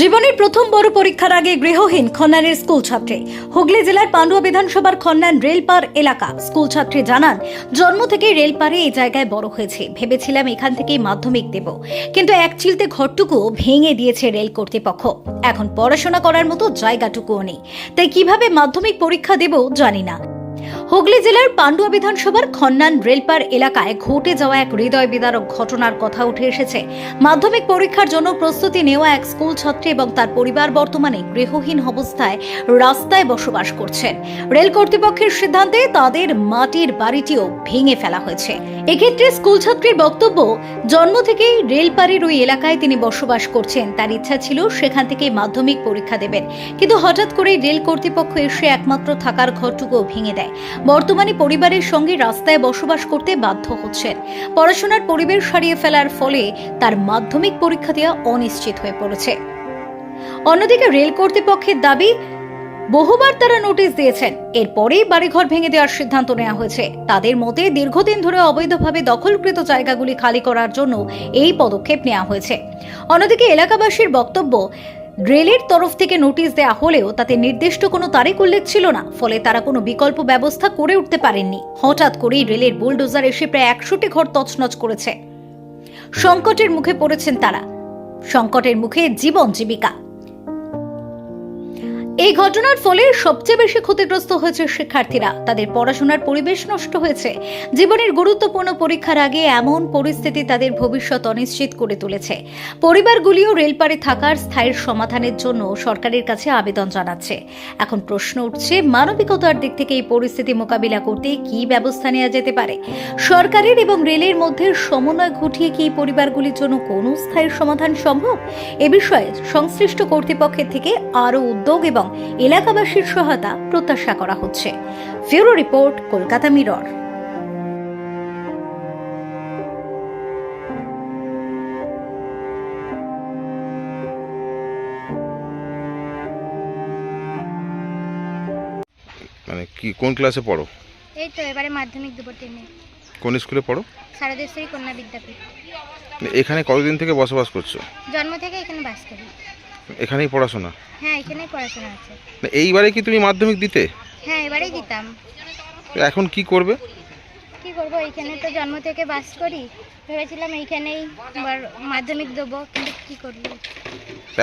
জীবনের প্রথম বড় পরীক্ষার আগে গৃহহীন খন্নানের স্কুল ছাত্রী। হুগলি জেলার পান্ডুয়া বিধানসভার খন্নান রেলপার এলাকা। স্কুল ছাত্রী জানান, জন্ম থেকেই রেলপারে এই জায়গায় বড় হয়েছে। ভেবেছিলাম এখান থেকেই মাধ্যমিক দেব। কিন্তু এক চিলতে ঘরটুকু ভেঙে দিয়েছে রেল কর্তৃপক্ষ। এখন পড়াশোনা করার মতো জায়গাটুকুও নেই। তাই কীভাবে মাধ্যমিক পরীক্ষা দেব জানি না। হুগলি জেলার পান্ডুয়া বিধানসভার খন্নান রেলপার এলাকায় ঘটে যাওয়া এক হৃদয় বিদারক ঘটনার কথা উঠে এসেছে। মাধ্যমিক পরীক্ষার জন্য প্রস্তুতি নেওয়া এক স্কুল ছাত্রী এবং তার পরিবার বর্তমানে গৃহহীন অবস্থায় রাস্তায় বসবাস করছেন। রেল কর্তৃপক্ষের সিদ্ধান্তে তাদের মাটির বাড়িটিও ভেঙে ফেলা হয়েছে। এক্ষেত্রে স্কুল ছাত্রীর বক্তব্য, জন্ম থেকেই রেলপাড়ির ওই এলাকায় তিনি বসবাস করছেন, তার ইচ্ছা ছিল সেখান থেকে মাধ্যমিক পরীক্ষা দেবেন। কিন্তু হঠাৎ করেই রেল কর্তৃপক্ষ এসে একমাত্র থাকার ঘরটুকুও ভেঙে দেয়। বর্তমানে পরিবারের সঙ্গে রাস্তায় বসবাস করতে বাধ্য হচ্ছেন। পড়াশোনার পরিবেশ হারিয়ে ফেলার ফলে তার মাধ্যমিক পরীক্ষা দেওয়া অনিশ্চিত হয়ে পড়েছে। অন্যদিকে রেল কর্তৃপক্ষের দাবি, বহুবার তারা নোটিশ দিয়েছেন, এরপরেই বাড়িঘর ভেঙে দেওয়ার সিদ্ধান্ত নেওয়া হয়েছে। তাদের মতে দীর্ঘদিন ধরে অবৈধভাবে দখলকৃত জায়গাগুলি খালি করার জন্য এই পদক্ষেপ নেওয়া হয়েছে। অন্যদিকে এলাকাবাসীর বক্তব্য রেলের তরফ থেকে নোটিশ দেয়া হলেও তাতে নির্দিষ্ট কোনো তারিখ উল্লেখ ছিল না, ফলে তারা কোনো বিকল্প ব্যবস্থা করে উঠতে পারেননি। হঠাৎ করেই রেলের বুলডোজার এসে প্রায় একশোটি ঘর তছনছ করেছে। সংকটের মুখে পড়েছেন তারা। সংকটের মুখে জীবন জীবিকা। এই ঘটনার ফলে সবচেয়ে বেশি ক্ষতিগ্রস্ত হয়েছে শিক্ষার্থীরা। তাদের পড়াশোনার পরিবেশ নষ্ট হয়েছে। জীবনের গুরুত্বপূর্ণ পরীক্ষার আগে এমন পরিস্থিতি তাদের ভবিষ্যৎ অনিশ্চিত করে তুলেছে। পরিবারগুলিও রেলপারে থাকার স্থায়ী সমাধানের জন্য সরকারের কাছে আবেদন জানাচ্ছে। এখন প্রশ্ন উঠছে, মানবিকতার দিক থেকে এই পরিস্থিতি মোকাবিলা করতে কি ব্যবস্থা নেওয়া যেতে পারে? সরকারের এবং রেলের মধ্যে সমন্বয় ঘটিয়ে কি পরিবারগুলির জন্য কোনো স্থায়ী সমাধান সম্ভব? এ বিষয়ে সংশ্লিষ্ট কর্তৃপক্ষের থেকে আরও উদ্যোগ এবং এলাকাবাসীর সহায়তা প্রত্যাশা করা হচ্ছে। ফিউরো রিপোর্ট কলকাতা মিরর। মানে কি কোন ক্লাসে পড়ো? এই তো এবারে মাধ্যমিক দেবো টেনে কোন স্কুলে পড়ো? সারাদেশ্বরী কন্যা বিদ্যাপীঠ। এখানে কতদিন থেকে বসবাস করছ? জন্ম থেকে এখানে বাস করি। এখানেই পড়াশোনা? হ্যাঁ এখানেই পড়াশোনা আছে। এইবারে কি তুমি মাধ্যমিক দিতে? হ্যাঁ এবারেই দিতাম। এখন কি করবে? কি করব এইখানে তো জন্ম থেকে বাস করি। ভেবেছিলাম এইখানেই এবার মাধ্যমিক দেবো কিন্তু কি করব?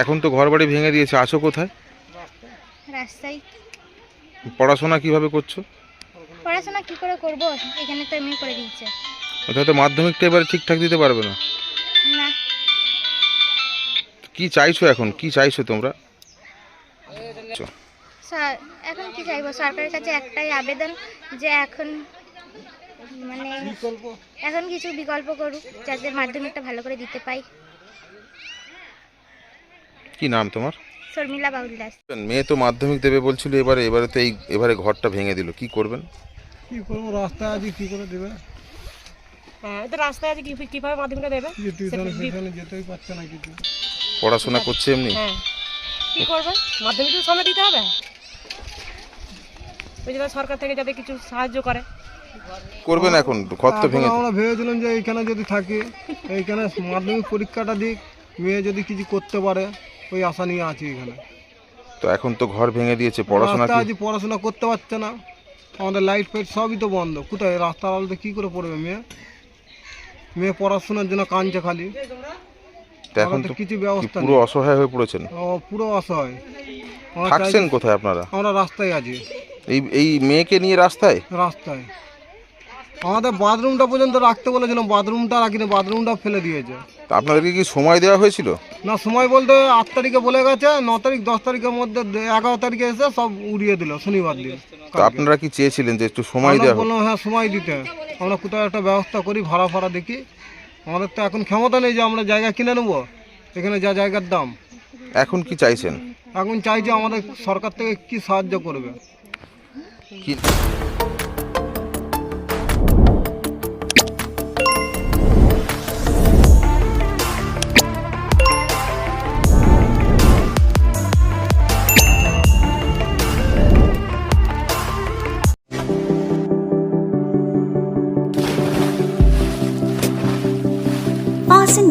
এখন তো ঘর বাড়ি ভেঙে দিয়েছে আছো কোথায়? রাস্তায় পড়াশোনা কীভাবে করছ? পড়াশোনা কি করে করব? এখানে তো এমনি করে দিয়েছে। তাহলে তো মাধ্যমিকটা এবারে ঠিকঠাক দিতে পারবে না। না। কি চাইছো এখন? কি চাইছো তোমরা? স্যার এখন কি চাইব? সরকারের কাছে একটাই আবেদন যে এখন মানে এখন কিছু বিকল্প করুক যাতে মাধ্যমিকটা ভালো করে দিতে পাই। কি নাম তোমার? শর্মিলা বাউল দাস। মেয়ে তো মাধ্যমিক দেবে বলছিল এবারে এবারে তো এই এবারে ঘরটা ভেঙে দিল। কি করবেন? কি করব? রাস্তায় আছি কি করে দেবে? হ্যাঁ তো রাস্তায় আছে কি কীভাবে মাধ্যমিকটা দেবে? যেতেই পারছে না কিছু। পড়াশোনা করছে এমনি? হ্যাঁ। কি করবে? মাধ্যমিক তো সময় দিতে হবে। ওই জন্য সরকার থেকে যাতে কিছু সাহায্য করে। করবেন এখন? ঘর তো ভেঙে আমরা ভেবেছিলাম যে এইখানে যদি থাকি এইখানে মাধ্যমিক পরীক্ষাটা দিক মেয়ে যদি কিছু করতে পারে ওই আশা নিয়ে আছি এখানে। তো এখন তো ঘর ভেঙে দিয়েছে পড়াশোনা আছি পড়াশোনা করতে পারছে না আমাদের লাইট ফাইট সবই তো বন্ধ। কোথায়? রাস্তার আলোতে কি করে পড়বে মেয়ে? মেয়ে পড়াশোনার জন্য কাঁদছে খালি। তো এখন তো কিছু ব্যবস্থা পুরো অসহায় হয়ে পড়েছেন? পুরো অসহায়। থাকছেন কোথায় আপনারা? আমরা রাস্তায় আছি। এই এই মেয়েকে নিয়ে রাস্তায়? রাস্তায়। আমাদের বাথরুমটা পর্যন্ত রাখতে বলেছিলাম বাথরুমটা রাখিনি বাথরুমটা ফেলে দিয়েছে। তা আপনাদেরকে কি সময় দেওয়া হয়েছিল? না সময় বলতে আট তারিখে বলে গেছে ন তারিখ দশ তারিখের মধ্যে এগারো তারিখে এসে সব উড়িয়ে দিল শনিবার দিন তো আপনারা কি চেয়েছিলেন যে একটু সময় দেওয়া বললাম হ্যাঁ সময় দিতে। আমরা কোথাও একটা ব্যবস্থা করি ভাড়া ফাড়া দেখি। আমাদের তো এখন ক্ষমতা নেই যে আমরা জায়গা কিনে নেব। এখানে যা জায়গার দাম। এখন কি চাইছেন? এখন চাইছি আমাদের সরকার থেকে কি সাহায্য করবে। কি